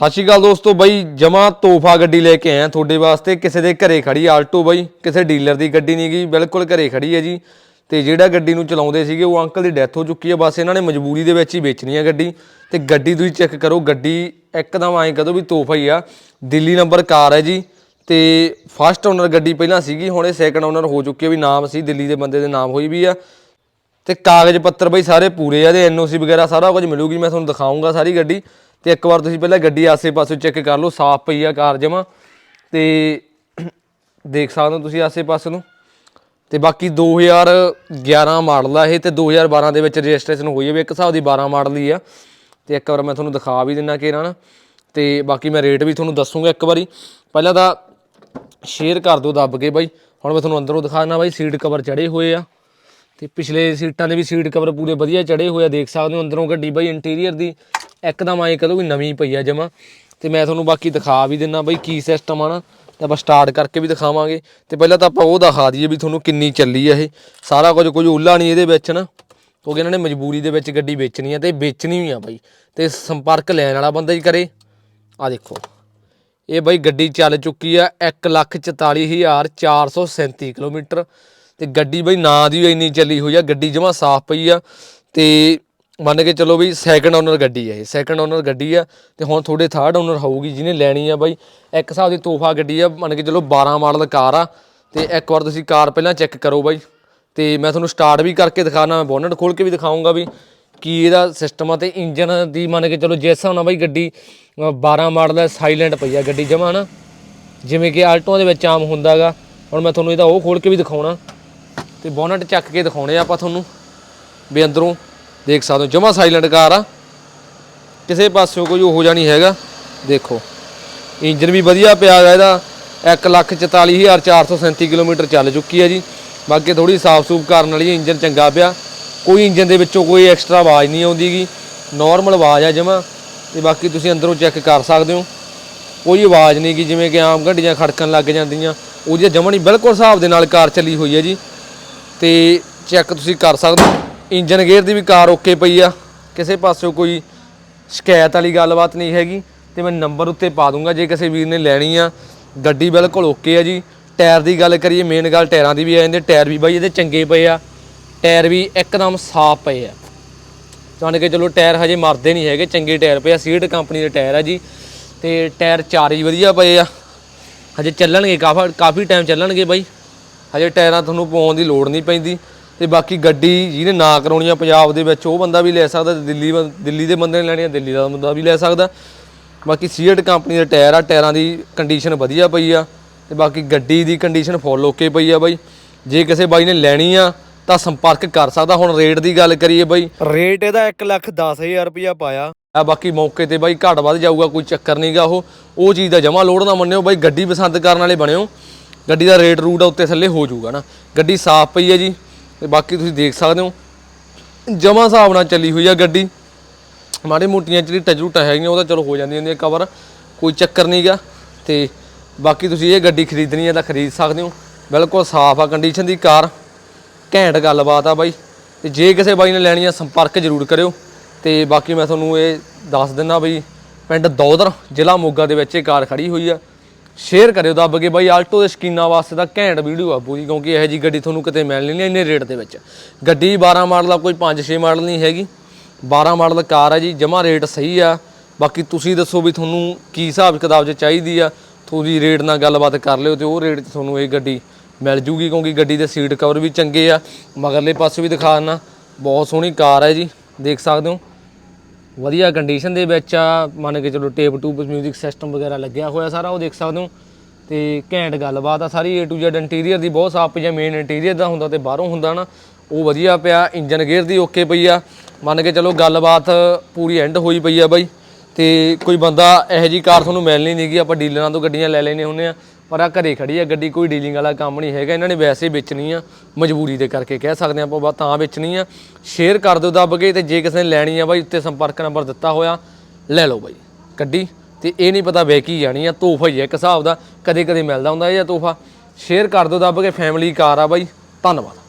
ਸਤਿ ਸ਼੍ਰੀ ਅਕਾਲ ਦੋਸਤੋ ਬਾਈ, ਜਮਾ ਤੋਹਫਾ ਗੱਡੀ ਲੈ ਕੇ ਆਇਆ ਤੁਹਾਡੇ ਵਾਸਤੇ। ਕਿਸੇ ਦੇ ਘਰੇ ਖੜੀ ਆਲਟੋ ਬਾਈ, ਕਿਸੇ ਡੀਲਰ ਦੀ ਗੱਡੀ ਨਹੀਂ ਗਈ ਬਿਲਕੁਲ ਘਰੇ ਖੜੀ ਹੈ ਜੀ। ਤੇ ਜਿਹੜਾ ਗੱਡੀ ਨੂੰ ਚਲਾਉਂਦੇ ਸੀਗੇ, ਉਹ ਅੰਕਲ ਦੀ ਡੈਥ ਹੋ ਚੁੱਕੀ ਹੈ। ਬਸ ਇਹਨਾਂ ਨੇ ਮਜਬੂਰੀ ਦੇ ਵਿੱਚ ਹੀ ਵੇਚਣੀ ਹੈ ਗੱਡੀ। ਤੇ ਗੱਡੀ ਤੁਸੀਂ ਚੈੱਕ ਕਰੋ, ਗੱਡੀ ਇੱਕਦਮ ਐਂ ਕਦੋਂ ਵੀ ਤੋਹਫਾ ਹੀ ਆ। ਦਿੱਲੀ ਨੰਬਰ ਕਾਰ ਹੈ ਜੀ। ਤੇ ਫਸਟ ਓਨਰ ਗੱਡੀ ਪਹਿਲਾਂ ਸੀਗੀ, ਹੁਣ ਇਹ ਸੈਕੰਡ ਓਨਰ ਹੋ ਚੁੱਕੀ ਹੈ ਵੀ ਨਾਮ ਸੀ, ਦਿੱਲੀ ਦੇ ਬੰਦੇ ਦੇ ਨਾਮ ਹੋਈ ਵੀ ਆ। ਤੇ ਕਾਗਜ਼ ਪੱਤਰ ਬਈ ਸਾਰੇ ਪੂਰੇ ਆ ਤੇ ਐਨਓਸੀ ਵਗੈਰਾ ਸਾਰਾ ਕੁਝ ਮਿਲੂਗੀ, ਮੈਂ ਤੁਹਾਨੂੰ ਦਿਖਾਉਂਗਾ ਸਾਰੀ ਗੱਡੀ। ਤੇ ਇੱਕ ਵਾਰ ਤੁਸੀਂ ਪਹਿਲਾਂ ਗੱਡੀ ਆਸੇ-ਪਾਸੇ ਚੈੱਕ ਕਰ ਲਓ, ਸਾਫ਼ ਪਈ ਆ ਕਾਰ ਜਮਾ। ਤੇ ਦੇਖ ਸਕਦੇ ਹੋ ਤੁਸੀਂ ਆਸੇ-ਪਾਸੇ ਨੂੰ। ਤੇ ਬਾਕੀ 2011 ਮਾਡਲ ਆ ਇਹ ਤੇ 2012 ਦੇ ਵਿੱਚ ਰਜਿਸਟ੍ਰੇਸ਼ਨ ਹੋਈ ਹੈ ਵੀ ਇੱਕ ਹਿਸਾਬ ਦੀ 12 ਮਾਡਲ ਹੀ ਆ। ਤੇ ਇੱਕ ਵਾਰ ਮੈਂ ਤੁਹਾਨੂੰ ਦਿਖਾ ਵੀ ਦਿੰਨਾ ਕਿ ਇਹਨਾਂ ਨਾ ਤੇ ਬਾਕੀ ਮੈਂ ਰੇਟ ਵੀ ਤੁਹਾਨੂੰ ਦੱਸੂਗਾ ਇੱਕ ਵਾਰੀ। ਪਹਿਲਾਂ ਤਾਂ ਸ਼ੇਅਰ ਕਰ ਦਿਓ ਦੱਬ ਕੇ ਬਾਈ। ਹੁਣ ਮੈਂ ਤੁਹਾਨੂੰ ਅੰਦਰੋਂ ਦਿਖਾਣਾ ਬਾਈ, ਸੀਟ ਕਵਰ ਚੜੇ ਹੋਏ ਆ। ਤੇ ਪਿਛਲੇ ਸੀਟਾਂ ਦੇ ਵੀ ਸੀਟ ਕਵਰ ਪੂਰੇ ਵਧੀਆ ਚੜੇ ਹੋਏ ਆ। ਦੇਖ ਸਕਦੇ ਹੋ ਅੰਦਰੋਂ ਗੱਡੀ ਬਾਈ ਇੰਟੀਰੀਅਰ ਦੀ। ਇੱਕਦਮ ਐਂ ਕਹਦੋ ਵੀ ਨਵੀਂ ਪਈ ਆ ਜਮਾ, ਤੇ ਮੈਂ ਤੁਹਾਨੂੰ ਬਾਕੀ ਦਿਖਾ ਵੀ ਦਿੰਨਾ ਬਈ ਕੀ ਸਿਸਟਮ ਆ ਨਾ, ਤੇ ਆਪਾਂ ਸਟਾਰਟ ਕਰਕੇ ਵੀ ਦਿਖਾਵਾਂਗੇ। ਤੇ ਪਹਿਲਾਂ ਤਾਂ ਆਪਾਂ ਉਹ ਦਿਖਾ ਦਈਏ ਵੀ ਤੁਹਾਨੂੰ ਕਿੰਨੀ ਚੱਲੀ ਆ ਇਹ। ਸਾਰਾ ਕੁਝ ਕੁਝ ਉੱਲਾ ਨਹੀਂ ਇਹਦੇ ਵਿੱਚ ਨਾ। ਕਿਉਂਕਿ ਇਹਨਾਂ ਨੇ ਮਜਬੂਰੀ ਦੇ ਵਿੱਚ ਗੱਡੀ ਵੇਚਣੀ ਆ ਤੇ ਵੇਚਣੀ ਵੀ ਆ ਬਾਈ। ਤੇ ਸੰਪਰਕ ਲੈਣ ਵਾਲਾ ਬੰਦਾ ਹੀ ਕਰੇ। ਆ ਦੇਖੋ। ਇਹ ਬਾਈ ਗੱਡੀ ਚੱਲ ਚੁੱਕੀ ਆ 144437 ਕਿਲੋਮੀਟਰ। ਤੇ ਗੱਡੀ ਬਾਈ ਨਾ ਦੀ ਵੀ ਇੰਨੀ ਚੱਲੀ ਹੋਈ ਆ, ਗੱਡੀ ਜਮਾ ਸਾਫ਼ ਪਈ ਆ। ਤੇ ਮੰਨ ਕੇ ਚਲੋ ਵੀ ਸੈਕੰਡ ਓਨਰ ਗੱਡੀ ਆ ਇਹ। ਸੈਕੰਡ ਓਨਰ ਗੱਡੀ ਆ ਤੇ ਹੁਣ ਤੁਹਾਡੇ ਥਰਡ ਓਨਰ ਹੋਊਗੀ ਜਿਹਨੇ ਲੈਣੀ ਆ ਬਾਈ। ਇੱਕ ਹਿਸਾਬ ਦੀ ਤੋਹਫਾ ਗੱਡੀ ਆ ਮੰਨ ਕੇ ਚਲੋ 12 ਮਾਡਲ ਕਾਰ ਆ। ਤੇ ਇੱਕ ਵਾਰ ਤੁਸੀਂ ਕਾਰ ਪਹਿਲਾਂ ਚੈੱਕ ਕਰੋ ਬਾਈ। ਤੇ ਮੈਂ ਤੁਹਾਨੂੰ ਸਟਾਰਟ ਵੀ ਕਰਕੇ ਦਿਖਾਣਾ ਮੈਂ ਬੋਨਟ ਖੋਲ ਕੇ ਵੀ ਦਿਖਾਉਂਗਾ ਵੀ ਕੀ ਇਹਦਾ ਸਿਸਟਮ ਆ। ਤੇ ਇੰਜਨ ਦੀ ਮੰਨ ਕੇ ਚਲੋ ਜਿਸ ਹਿਸਾਬ ਨਾਲ ਬਾਈ ਗੱਡੀ ਅ, 12 ਮਾਡਲ ਦਾ ਸਾਇਲੈਂਟ ਪਈ ਆ ਗੱਡੀ ਜਮਾ ਨਾ ਜਿਵੇਂ ਕਿ ਆਲਟੋ ਦੇ ਵਿੱਚ ਆਮ ਹੁੰਦਾਗਾ ਹੁਣ ਮੈਂ ਤੁਹਾਨੂੰ ਇਹਦਾ ਉਹ ਖੋਲ ਕੇ ਵੀ ਦਿਖਾਉਣਾ। ਤੇ ਬੋਨਟ ਚੱਕ ਕੇ ਦਿਖਾਉਣੇ ਆ ਆਪਾਂ ਤੁਹਾਨੂੰ ਵੀ ਅੰਦਰੋਂ। ਦੇਖ ਸਕਦੇ ਹੋ, ਜਮਾ ਸਾਇਲੈਂਟ ਕਾਰ ਆ। ਕਿਸੇ ਪਾਸਿਓਂ ਕੋਈ ਉਹ ਜਾਣੀ ਹੈਗਾ। ਦੇਖੋ, ਇੰਜਨ ਵੀ ਵਧੀਆ ਪਿਆ ਹੈਗਾ ਇਹਦਾ। 144437 ਕਿਲੋਮੀਟਰ ਚੱਲ ਚੁੱਕੀ ਹੈ ਜੀ। ਬਾਕੀ ਥੋੜੀ ਸਾਫ਼ ਸੂਫ ਕਰਨ ਵਾਲੀ ਇੰਜਨ ਚੰਗਾ ਪਿਆ। ਕੋਈ ਇੰਜਨ ਦੇ ਵਿੱਚੋਂ ਕੋਈ ਐਕਸਟਰਾ ਆਵਾਜ਼ ਨਹੀਂ ਆਉਂਦੀਗੀ ਨਾਰਮਲ ਆਵਾਜ਼ ਆ ਜਮਾ। ਤੇ ਬਾਕੀ ਤੁਸੀਂ ਅੰਦਰੋਂ ਚੈੱਕ ਕਰ ਸਕਦੇ ਹੋ। ਕੋਈ ਆਵਾਜ਼ ਨਹੀਂ ਗੀ, ਜਿਵੇਂ ਕਿ ਆਮ ਗੱਡੀਆਂ ਖੜਕਣ ਲੱਗ ਜਾਂਦੀਆਂ। ਉਹਦੀ ਜਮਾ ਨਹੀਂ, ਬਿਲਕੁਲ ਹਿਸਾਬ ਦੇ ਨਾਲ ਕਾਰ ਚੱਲੀ ਹੋਈ ਹੈ ਜੀ। ਤੇ ਚੈੱਕ ਤੁਸੀਂ ਕਰ ਸਕਦੇ ਹੋ। ਇੰਜਨ ਗੇਅਰ ਦੀ ਵੀ ਕਾਰ ਓਕੇ ਪਈ ਆ। ਕਿਸੇ ਪਾਸਿਓਂ ਕੋਈ ਸ਼ਿਕਾਇਤ ਵਾਲੀ ਗੱਲਬਾਤ ਨਹੀਂ ਹੈਗੀ। ਤੇ ਮੈਂ ਨੰਬਰ ਉੱਤੇ ਪਾ ਦੂੰਗਾ, ਜੇ ਕਿਸੇ ਵੀਰ ਨੇ ਲੈਣੀ ਆ। ਗੱਡੀ ਬਿਲਕੁਲ ਓਕੇ ਆ ਜੀ। ਟਾਇਰ ਦੀ ਗੱਲ ਕਰੀਏ ਮੇਨ ਗੱਲ ਟਾਇਰਾਂ ਦੀ ਵੀ ਆ ਜਾਂਦੇ ਟਾਇਰ ਵੀ ਬਾਈ ਇਹਦੇ ਚੰਗੇ ਪਏ ਆ। ਟਾਇਰ ਵੀ ਇੱਕਦਮ ਸਾਫ਼ ਪਏ ਆ। ਜਾਣ ਕੇ ਚਲੋ ਟਾਇਰ ਹਜੇ ਮਰਦੇ ਨਹੀਂ ਹੈਗੇ, ਚੰਗੇ ਟਾਇਰ ਪਏ ਆ। ਸੀਟ ਕੰਪਨੀ ਦੇ ਟਾਇਰ ਆ ਜੀ। ਤੇ ਟਾਇਰ ਚਾਰ ਹੀ ਵਧੀਆ ਪਏ ਆ। ਹਜੇ ਚੱਲਣਗੇ, ਕਾਫੀ ਕਾਫੀ ਟਾਈਮ ਚੱਲਣਗੇ ਬਾਈ। ਹਜੇ ਟਾਇਰਾਂ ਤੁਹਾਨੂੰ ਪਾਉਣ ਦੀ ਲੋੜ ਨਹੀਂ ਪੈਂਦੀ। ਤੇ ਬਾਕੀ ਗੱਡੀ ਜਿਹਨੇ ਨਾ ਕਰਾਉਣੀ ਆ ਪੰਜਾਬ ਦੇ ਵਿੱਚ ਉਹ ਬੰਦਾ ਵੀ ਲੈ ਸਕਦਾ ਤੇ ਦਿੱਲੀ ਦਿੱਲੀ ਦੇ ਬੰਦੇ ਨੇ ਲੈਣੀ ਆ ਦਿੱਲੀ ਦਾ ਬੰਦਾ ਵੀ ਲੈ ਸਕਦਾ। ਬਾਕੀ ਸੀਟ ਕੰਪਨੀ ਦੇ ਟਾਇਰ ਆ ਟਾਇਰਾਂ ਦੀ ਕੰਡੀਸ਼ਨ ਵਧੀਆ ਪਈ ਆ ਤੇ ਬਾਕੀ ਗੱਡੀ ਦੀ ਕੰਡੀਸ਼ਨ ਫੁੱਲ ਓਕੇ ਪਈ ਆ ਬਾਈ। ਜੇ ਕਿਸੇ ਬਾਈ ਨੇ ਲੈਣੀ ਆ ਤਾਂ ਸੰਪਰਕ ਕਰ ਸਕਦਾ। ਹੁਣ ਰੇਟ ਦੀ ਗੱਲ ਕਰੀਏ ਬਾਈ। ਰੇਟ ਇਹਦਾ 1 ਲੱਖ 10000 ਰੁਪਇਆ ਪਾਇਆ। ਆ ਬਾਕੀ ਮੌਕੇ ਤੇ ਬਾਈ ਘੱਟ ਵੱਧ ਜਾਊਗਾ ਕੋਈ ਚੱਕਰ ਨਹੀਂਗਾ ਉਹ। ਉਹ ਚੀਜ਼ ਦਾ ਜਮਾ ਲੋਡ ਨਾ ਮੰਨਿਓ ਬਾਈ ਗੱਡੀ ਪਸੰਦ ਕਰਨ ਵਾਲੇ ਬਣਿਓ। ਗੱਡੀ ਦਾ ਰੇਟ ਰੂਟ ਆ ਉੱਤੇ ਥੱਲੇ ਹੋ ਜਾਊਗਾ ਨਾ। ਗੱਡੀ ਸਾਫ਼ ਪਈ ਹੈ ਜੀ। ਤੇ ਬਾਕੀ ਤੁਸੀਂ ਦੇਖ ਸਕਦੇ ਹੋ। ਜਮਾ ਹਿਸਾਬ ਨਾਲ ਚੱਲੀ ਹੋਈ ਆ ਗੱਡੀ। ਮਾੜੇ ਮੋਟੀਆਂ ਜਿਹੜੀ ਟਜਰੂਟਾ ਹੈਗੀਆਂ, ਉਹ ਤਾਂ ਚਲੋ ਹੋ ਜਾਂਦੀਆਂ ਹੁੰਦੀਆਂ ਕਵਰ ਕੋਈ ਚੱਕਰ ਨਹੀਂਗਾ ਤੇ ਬਾਕੀ ਤੁਸੀਂ ਇਹ ਗੱਡੀ ਖਰੀਦਣੀ ਹੈ ਤਾਂ ਖਰੀਦ ਸਕਦੇ ਹੋ। ਬਿਲਕੁਲ ਸਾਫ਼ ਆ ਕੰਡੀਸ਼ਨ ਦੀ ਕਾਰ। ਘੈਂਟ ਗੱਲਬਾਤ ਆ ਬਾਈ। ਤੇ ਜੇ ਕਿਸੇ ਬਾਈ ਨੇ ਲੈਣੀ ਆ, ਸੰਪਰਕ ਜ਼ਰੂਰ ਕਰਿਓ। ਤੇ ਬਾਕੀ ਮੈਂ ਤੁਹਾਨੂੰ ਇਹ ਦੱਸ ਦਿੰਦਾ ਬਈ, ਪਿੰਡ ਦੌਦਰ ਜ਼ਿਲ੍ਹਾ ਮੋਗਾ ਦੇ ਵਿੱਚ ਇਹ ਕਾਰ ਖੜੀ ਹੋਈ ਆ। ਸ਼ੇਅਰ ਕਰਿਓ, ਦੱਬ ਕੇ ਬਾਈ ਆਲਟੋ ਦੇ ਸ਼ਕੀਨਾਂ ਵਾਸਤੇ ਤਾਂ ਘੈਂਟ ਵੀਡੀਓ ਆ ਪੂਰੀ, ਕਿਉਂਕਿ ਇਹੋ ਜੀ ਗੱਡੀ ਤੁਹਾਨੂੰ ਕਿਤੇ ਮਿਲਣੀ ਨਹੀਂ ਇੰਨੇ ਰੇਟ ਦੇ ਵਿੱਚ। ਗੱਡੀ 12 ਮਾਡਲ ਆ, ਕੋਈ 5-6 ਮਾਡਲ ਨਹੀਂ ਹੈਗੀ। 12 ਮਾਡਲ ਕਾਰ ਆ ਜੀ, ਜਮਾ ਰੇਟ ਸਹੀ ਆ। ਬਾਕੀ ਤੁਸੀਂ ਦੱਸੋ ਵੀ ਤੁਹਾਨੂੰ ਕੀ ਹਿਸਾਬ ਕਿਤਾਬ 'ਚ ਚਾਹੀਦੀ ਆ। ਤੁਸੀਂ ਰੇਟ ਨਾਲ ਗੱਲਬਾਤ ਕਰ ਲਿਓ ਤੇ ਉਹ ਰੇਟ 'ਚ ਤੁਹਾਨੂੰ ਇਹ ਗੱਡੀ ਮਿਲ ਜੂਗੀ, ਕਿਉਂਕਿ ਗੱਡੀ ਦੇ ਸੀਟ ਕਵਰ ਵੀ ਚੰਗੇ ਆ। ਮਗਰਲੇ ਪਾਸੇ ਵੀ ਦਿਖਾ ਦਿੰਨਾ, ਬਹੁਤ ਸੋਹਣੀ ਕਾਰ ਹੈ ਜੀ, ਦੇਖ ਸਕਦੇ ਹੋ। ਵਧੀਆ ਕੰਡੀਸ਼ਨ ਦੇ ਵਿੱਚ ਆ, ਮੰਨ ਕੇ ਚਲੋ ਟੇਪ ਟੂਬ ਮਿਊਜ਼ਿਕ ਸਿਸਟਮ ਵਗੈਰਾ ਲੱਗਿਆ ਹੋਇਆ ਸਾਰਾ, ਉਹ ਦੇਖ ਸਕਦੇ ਹੋ। ਤੇ ਘੈਂਟ ਗੱਲਬਾਤ ਆ ਸਾਰੀ, A to Z ਇੰਟੀਰੀਅਰ ਦੀ ਬਹੁਤ ਸਾਫ਼ ਪਈ ਆ ਮੇਨ ਇੰਟੀਰੀਅਰ ਦਾ ਹੁੰਦਾ ਤੇ ਬਾਹਰੋਂ ਹੁੰਦਾ ਨਾ, ਉਹ ਵਧੀਆ ਪਿਆ ਇੰਜਨ ਗੇਅਰ ਦੀ ਓਕੇ ਪਈ ਆ। ਮੰਨ ਕੇ ਚਲੋ ਗੱਲਬਾਤ ਪੂਰੀ ਐਂਡ ਹੋਈ ਪਈ ਆ ਬਾਈ। ਤੇ ਕੋਈ ਬੰਦਾ ਇਹੋ ਜੀ ਕਾਰ ਤੁਹਾਨੂੰ ਮਿਲਣੀ ਨਹੀਂਗੀ ਆਪਾਂ ਡੀਲਰਾਂ ਤੋਂ ਗੱਡੀਆਂ ਲੈ ਲੈਨੇ ਹੁੰਦੇ ਆ। ਪਰ ਆ ਘਰੇ ਖੜੀ ਆ, ਗੱਡੀ ਕੋਈ ਡੀਲਿੰਗ ਵਾਲਾ ਕੰਮ ਨਹੀਂ ਹੈਗਾ, ਇਹਨਾਂ ਨੇ ਵੈਸੇ ਵੇਚਣੀ ਆ, ਮਜਬੂਰੀ ਦੇ ਕਰਕੇ ਕਹਿ ਸਕਦੇ ਆ ਆਪਾਂ ਬਸ ਤਾਂ ਵੇਚਣੀ ਆ। ਸ਼ੇਅਰ ਕਰ ਦਿਓ ਦੱਬ ਕੇ ਤੇ ਜੇ ਕਿਸੇ ਨੇ ਲੈਣੀ ਆ ਬਾਈ, ਉੱਤੇ ਸੰਪਰਕ ਨੰਬਰ ਦਿੱਤਾ ਹੋਇਆ, ਲੈ ਲਓ ਬਾਈ ਗੱਡੀ। ਤੇ ਇਹ ਨਹੀਂ ਪਤਾ ਵੇਚੀ ਜਾਣੀ ਆ, ਤੋਹਫਾ ਹੀ ਆ ਇੱਕ ਹਿਸਾਬ ਦਾ ਕਦੇ ਕਦੇ ਮਿਲਦਾ ਹੁੰਦਾ ਇਹ ਜਾਂ ਤੋਹਫਾ। ਸ਼ੇਅਰ ਕਰ ਦਿਓ ਦੱਬ ਕੇ ਫੈਮਿਲੀ ਕਾਰ ਆ ਬਾਈ, ਧੰਨਵਾਦ।